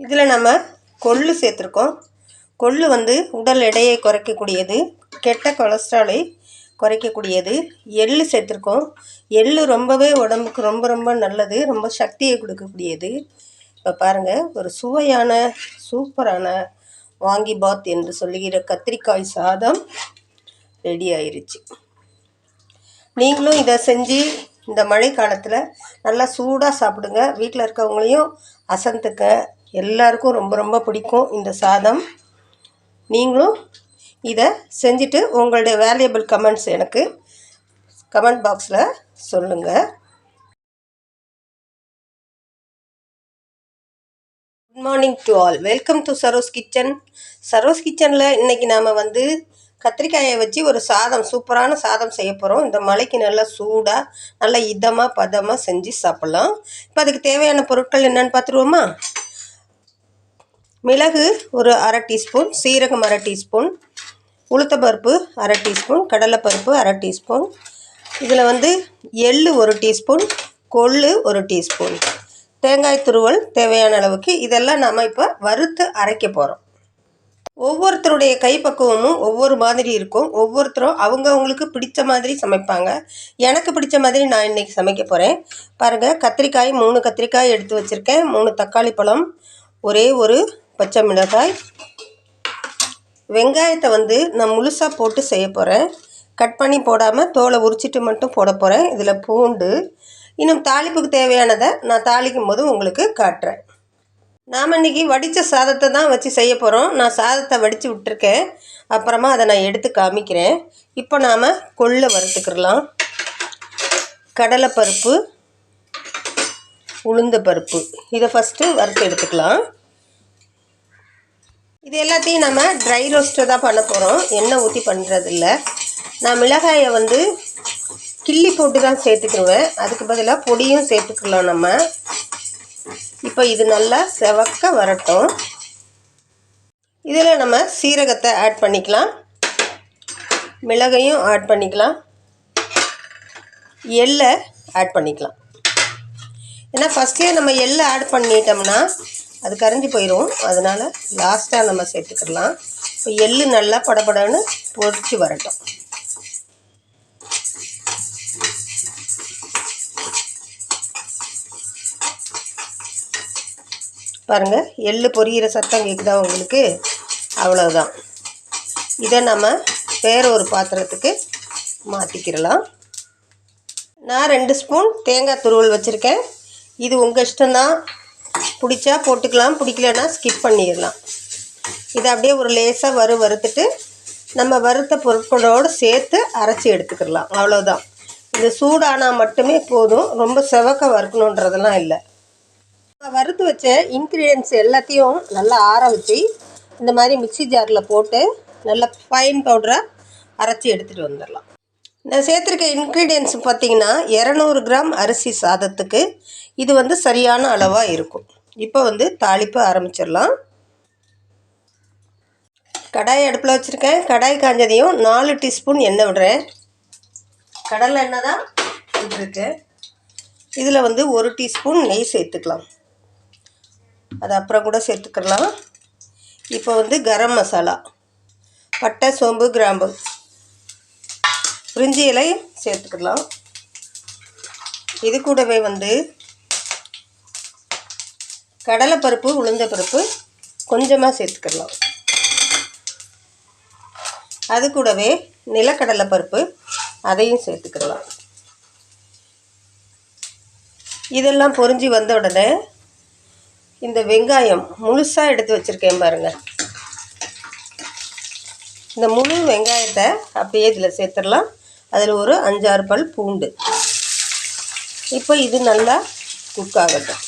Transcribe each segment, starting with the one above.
இதில் நம்ம கொள்ளு சேர்த்துருக்கோம். கொள்ளு வந்து உடல் எடையை குறைக்கக்கூடியது கெட்ட கொலஸ்ட்ராலை குறைக்கக்கூடியது. எள்ளு சேர்த்துருக்கோம். எள்ளு ரொம்பவே உடம்புக்கு ரொம்ப ரொம்ப நல்லது ரொம்ப சக்தியை கொடுக்கக்கூடியது. இப்போ பாருங்கள் ஒரு சுவையான சூப்பரான வாங்கி பாத் என்று சொல்லுகிற கத்திரிக்காய் சாதம் ரெடி ஆயிருச்சு. நீங்களும் இதை செஞ்சு இந்த மழை காலத்தில் நல்லா சூடாக சாப்பிடுங்க. வீட்டில் இருக்கவங்களையும் அசந்துக்க எல்லாருக்கும் ரொம்ப ரொம்ப பிடிக்கும் இந்த சாதம். நீங்களும் இதை செஞ்சுட்டு உங்களுடைய வேல்யூபிள் கமெண்ட்ஸ் எனக்கு கமெண்ட் பாக்ஸில் சொல்லுங்கள் good morning to all welcome to Saros kitchen Saros கிச்சனில் இன்றைக்கி நாம் வந்து கத்திரிக்காயை வச்சு ஒரு சாதம் சூப்பரான சாதம் செய்ய போகிறோம் இந்த மலைக்கு நல்லா சூடாக நல்லா இதமாக பதமாக செஞ்சு சாப்பிட்லாம். இப்போ அதுக்கு தேவையான பொருட்கள் என்னென்னு பார்த்துருவோமா? மிளகு ஒரு அரை டீஸ்பூன் சீரகம் அரை டீஸ்பூன் உளுத்தப்பருப்பு அரை டீஸ்பூன் கடலைப்பருப்பு அரை டீஸ்பூன். இதில் வந்து எள் ஒரு டீஸ்பூன் கொள்ளு ஒரு டீஸ்பூன். தேங்காய் துருவல் தேவையான அளவுக்கு இதெல்லாம் நாம் இப்போ வறுத்து அரைக்க போகிறோம் ஒவ்வொருத்தருடைய கைப்பக்குவமும் ஒவ்வொரு மாதிரி இருக்கும். ஒவ்வொருத்தரும் அவங்கவுங்களுக்கு பிடிச்ச மாதிரி சமைப்பாங்க. எனக்கு பிடிச்ச மாதிரி நான் இன்றைக்கி சமைக்க போகிறேன் பாருங்கள் கத்திரிக்காய் மூணு கத்திரிக்காய் எடுத்து வச்சுருக்கேன். மூணு தக்காளி பழம் ஒரே ஒரு பச்சை மிளகாய். வெங்காயத்தை வந்து நான் முழுசாக போட்டு செய்ய போகிறேன் கட் பண்ணி போடாமல் தோலை உரிச்சிட்டு மட்டும் போட போகிறேன் இதில் பூண்டு. இன்னும் தாளிப்புக்கு தேவையானதை நான் தாளிக்கும் போது உங்களுக்கு காட்டுறேன். நாம் இன்றைக்கி வடித்த சாதத்தை தான் வச்சு செய்ய போகிறோம் நான் சாதத்தை வடித்து விட்டுருக்கேன். அப்புறமா அதை நான் எடுத்து காமிக்கிறேன். இப்போ நாம் கொள்ளை வறுத்துக்கிடலாம். கடலைப்பருப்பு உளுந்த பருப்பு. இதை ஃபஸ்ட்டு வறுத்து எடுத்துக்கலாம். இது எல்லாத்தையும் நம்ம ட்ரை ரோஸ்ட்டு தான் பண்ண போகிறோம் எண்ணெய் ஊற்றி பண்ணுறதில்ல நான் மிளகாயை வந்து கிள்ளி போட்டு தான் சேர்த்துக்கிடுவேன் அதுக்கு பதிலாக பொடியும் சேர்த்துக்கலாம் நம்ம. இப்போ இது நல்லா செவக்க வரட்டும். இதில் நம்ம சீரகத்தை ஆட் பண்ணிக்கலாம். மிளகையும் ஆட் பண்ணிக்கலாம். எள்ளை ஆட் பண்ணிக்கலாம். ஏன்னா ஃபஸ்ட்லேயே நம்ம எள்ளை ஆட் பண்ணிட்டோம்னா அது கரைஞ்சி போயிடும் அதனால் லாஸ்ட்டாக நம்ம சேர்த்துக்கிடலாம். இப்போ எள்ளு நல்லா படபடன்னு பொறிச்சு வரட்டும். பாருங்கள் எள்ளு பொரியிற சத்தம் கேட்குதா உங்களுக்கு? அவ்வளோதான் இதை நம்ம வேற ஒரு பாத்திரத்துக்கு மாற்றிக்கிடலாம் நான் ரெண்டு ஸ்பூன் தேங்காய் துருவல் வச்சுருக்கேன். இது உங்கள் இஷ்டம்தான். பிடிச்சா போட்டுக்கலாம் பிடிக்கலன்னா ஸ்கிப் பண்ணிடலாம். இதை அப்படியே ஒரு லேசாக வறு வறுத்துட்டு நம்ம வறுத்த பொருட்களோடு சேர்த்து அரைச்சி எடுத்துக்கிடலாம். அவ்வளோதான் இது சூடானால் மட்டுமே போதும். ரொம்ப செவக்க வறுக்கணுன்றதெல்லாம் இல்லை. வறுத்து வச்ச இன்க்ரீடியன்ஸ் எல்லாத்தையும் நல்லா ஆற வச்சு இந்த மாதிரி மிக்சி ஜாரில் போட்டு நல்லா ஃபைன் பவுடராக அரைச்சி எடுத்துகிட்டு வந்துடலாம். நான் சேர்த்துருக்க இன்க்ரீடியன்ஸ் பார்த்திங்கன்னா இரநூறு கிராம் அரிசி சாதத்துக்கு இது வந்து சரியான அளவாக இருக்கும். இப்போ வந்து தாளிப்பு ஆரம்பிச்சிடலாம். கடாய் அடுப்பில் வச்சுருக்கேன். கடாய் காஞ்சதையும் நாலு டீஸ்பூன் எண்ணெய் விடுறேன். கடலை எண்ணெய் தான் விட்டுருக்கு இதில் வந்து ஒரு டீஸ்பூன் நெய் சேர்த்துக்கலாம். அது அப்புறம் கூட சேர்த்துக்கலாம். இப்போ வந்து கரம் மசாலா பட்டை சோம்பு கிராம்பு பிரிஞ்சி இலை சேர்த்துக்கலாம். இது கூடவே வந்து கடலைப்பருப்பு உளுந்த பருப்பு கொஞ்சமாக சேர்த்துக்கலாம். அது கூடவே நிலக்கடலை பருப்பு அதையும் சேர்த்துக்கலாம். இதெல்லாம் பொறிஞ்சி வந்த உடனே இந்த வெங்காயம் முழுசாக எடுத்து வச்சுருக்கேன் பாருங்கள் இந்த முழு வெங்காயத்தை அப்படியே இதில் சேர்த்துடலாம். அதில் ஒரு அஞ்சாறு பல் பூண்டு. இப்போ இது நல்லா குக் ஆகட்டும்.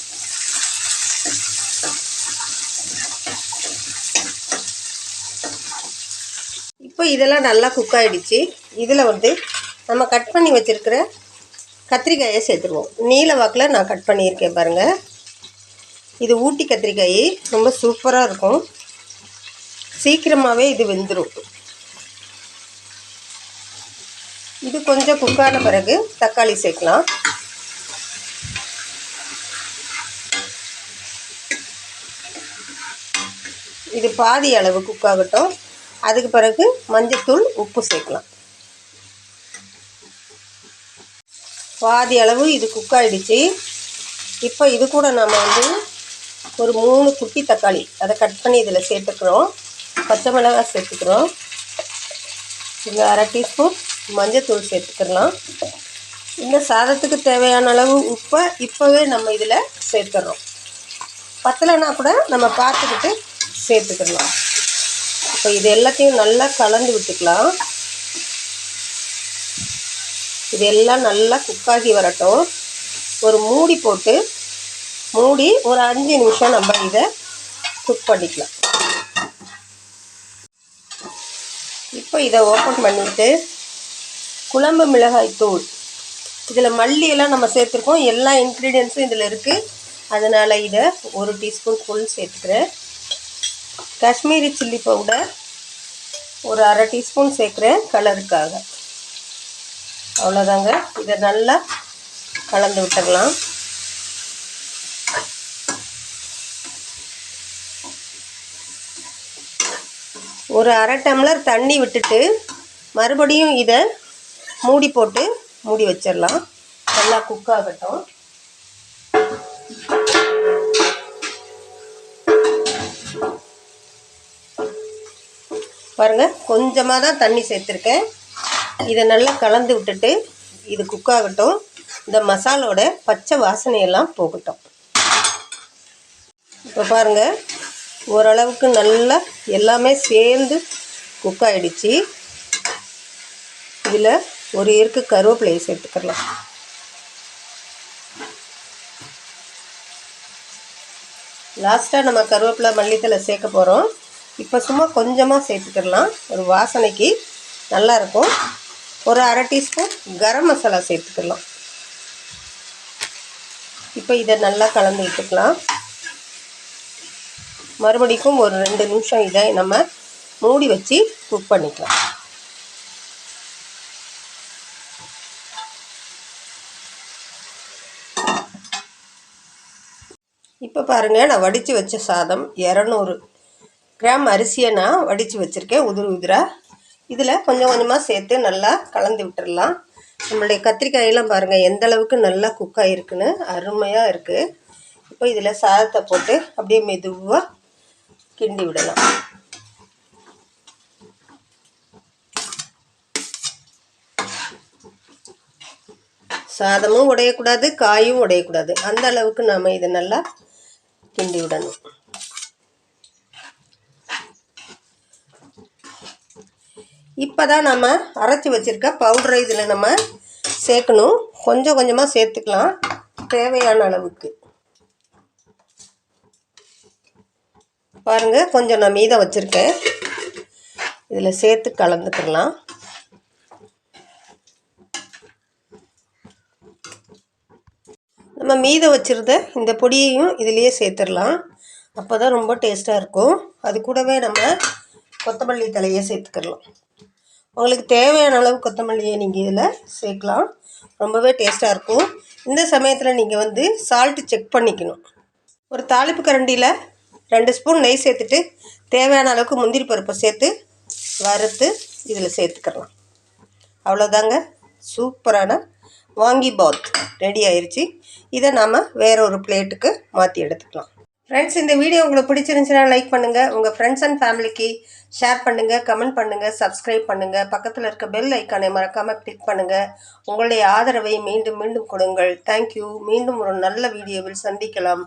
இப்போ இதெல்லாம் நல்லா குக் ஆகிடுச்சு இதில் வந்து நம்ம கட் பண்ணி வச்சுருக்கிற கத்திரிக்காயை சேர்த்துருவோம். நீல வாக்கில் நான் கட் பண்ணியிருக்கேன் பாருங்கள் இது ஊட்டி கத்திரிக்காய். ரொம்ப சூப்பராக இருக்கும். சீக்கிரமாகவே இது வெந்துடும் இது கொஞ்சம் குக்கான பிறகு தக்காளி சேர்க்கலாம். இது பாதி அளவு குக் ஆகட்டும். அதுக்கு பிறகு மஞ்சத்தூள் உப்பு சேர்க்கலாம். பாதி அளவு இது குக் ஆகிடுச்சு இப்போ இது கூட நம்ம வந்து ஒரு மூணு குட்டி தக்காளி அதை கட் பண்ணி இதில் சேர்த்துக்கிறோம். பச்சை மிளகாய் சேர்த்துக்கிறோம். இங்கே அரை டீஸ்பூன் மஞ்சத்தூள் சேர்த்துக்கிறலாம் இந்த சாதத்துக்கு தேவையான அளவு உப்பை இப்போவே நம்ம இதில் சேர்த்துட்றோம் பத்தலைன்னா கூட நம்ம பார்த்துக்கிட்டு சேர்த்துக்கலாம். இப்போ இது எல்லாத்தையும் நல்லா கலந்து விட்டுக்கலாம். இது எல்லாம் நல்லா குக்காகி வரட்டும். ஒரு மூடி போட்டு மூடி ஒரு அஞ்சு நிமிஷம் நம்ம இதை குக் பண்ணிக்கலாம். இப்போ இதை ஓப்பன் பண்ணிவிட்டு குழம்பு மிளகாய் தூள். இதில் மல்லியெல்லாம் நம்ம சேர்த்துருக்கோம். எல்லா இன்க்ரீடியன்ஸும் இதில் இருக்குது அதனால் இதை ஒரு டீஸ்பூன் ஃபுல் சேர்த்துக்கிறேன். காஷ்மீரி சில்லி பவுடர் ஒரு அரை டீஸ்பூன் சேர்க்குறேன் கலருக்காக. அவ்வளோதாங்க. இதை நல்லா கலந்து விட்டுடலாம். ஒரு அரை டம்ளர் தண்ணி விட்டுட்டு மறுபடியும் இதை மூடி போட்டு மூடி வச்சிடலாம். நல்லா குக் ஆகட்டும். பாருங்கள் கொஞ்சமாக தான் தண்ணி சேர்த்துருக்கேன். இதை நல்லா கலந்து விட்டுட்டு இது குக் ஆகட்டும். இந்த மசாலோட பச்சை வாசனையெல்லாம் போகட்டும். இப்போ பாருங்கள் ஓரளவுக்கு நல்லா எல்லாமே சேர்ந்து குக் ஆகிடுச்சி இதில் ஒரு இருக்கு கருவேப்பிலையை சேர்த்துக்கலாம். லாஸ்ட்டாக நம்ம கருவேப்பிலை மல்லித்தலை சேர்க்க போகிறோம் இப்போ சும்மா கொஞ்சமாக சேர்த்துக்கிடலாம். ஒரு வாசனைக்கு நல்லாயிருக்கும். ஒரு அரை டீஸ்பூன் கரம் மசாலா சேர்த்துக்கலாம் இப்போ இதை நல்லா கலந்து விட்டுக்கலாம். மறுபடிக்கும் ஒரு ரெண்டு நிமிஷம் இதை நம்ம மூடி வச்சு குக் பண்ணிக்கலாம். இப்போ பாருங்கள் நான் வடித்து வச்ச சாதம் இரநூறு கிராம் அரிசியை நான் வடித்து வச்சுருக்கேன் உதிர் உதிராக இதில் கொஞ்சம் கொஞ்சமாக சேர்த்து நல்லா கலந்து விட்டுடலாம் நம்மளுடைய கத்திரிக்காயெல்லாம் பாருங்கள் எந்த அளவுக்கு நல்லா குக் ஆகிருக்குன்னு அருமையாக இருக்குது இப்போ இதில் சாதத்தை போட்டு அப்படியே மெதுவாக கிண்டி விடலாம். சாதமும் உடையக்கூடாது காயும் உடையக்கூடாது. அந்த அளவுக்கு நாம் இதை நல்லா கிண்டி விடணும். இப்போ தான் நம்ம அரைச்சி வச்சுருக்க பவுடரை இதில் நம்ம சேர்க்கணும். கொஞ்சம் கொஞ்சமாக சேர்த்துக்கலாம். தேவையான அளவுக்கு. பாருங்கள் கொஞ்சம் நான் மீதம் வச்சுருக்கேன். இதில் சேர்த்து கலந்துக்கலாம். நம்ம மீதம் வச்சுருந்த இந்த பொடியையும் இதிலையே சேர்த்துடலாம். அப்போ தான் ரொம்ப டேஸ்ட்டாக இருக்கும். அது கூடவே நம்ம கொத்தமல்லி தலையை சேர்த்துக்கலாம். உங்களுக்கு தேவையான அளவு கொத்தமல்லியை நீங்கள் இதில் சேர்க்கலாம். ரொம்பவே டேஸ்ட்டாக இருக்கும். இந்த சமயத்தில் நீங்கள் வந்து சால்ட்டு செக் பண்ணிக்கணும். ஒரு தாளிப்பு கரண்டியில் ரெண்டு ஸ்பூன் நெய் சேர்த்துட்டு தேவையான அளவுக்கு முந்திரி பருப்பை சேர்த்து வறுத்து இதில் சேர்த்துக்கலாம். அவ்வளோதாங்க சூப்பரான வாங்கி பாத் ரெடி ஆயிடுச்சு இதை நாம் வேற ஒரு பிளேட்டுக்கு மாற்றி எடுத்துக்கலாம். ஃப்ரெண்ட்ஸ் இந்த வீடியோ உங்களுக்கு பிடிச்சிருந்துச்சுன்னா லைக் பண்ணுங்கள் உங்கள் ஃப்ரெண்ட்ஸ் அண்ட் ஃபேமிலிக்கு ஷேர் பண்ணுங்கள் கமெண்ட் பண்ணுங்கள் சப்ஸ்கிரைப் பண்ணுங்கள் பக்கத்தில் இருக்க பெல் ஐக்கானை மறக்காமல் கிளிக் பண்ணுங்கள் உங்களுடைய ஆதரவை மீண்டும் மீண்டும் கொடுங்கள். தேங்க்யூ மீண்டும் ஒரு நல்ல வீடியோவில் சந்திக்கலாம்.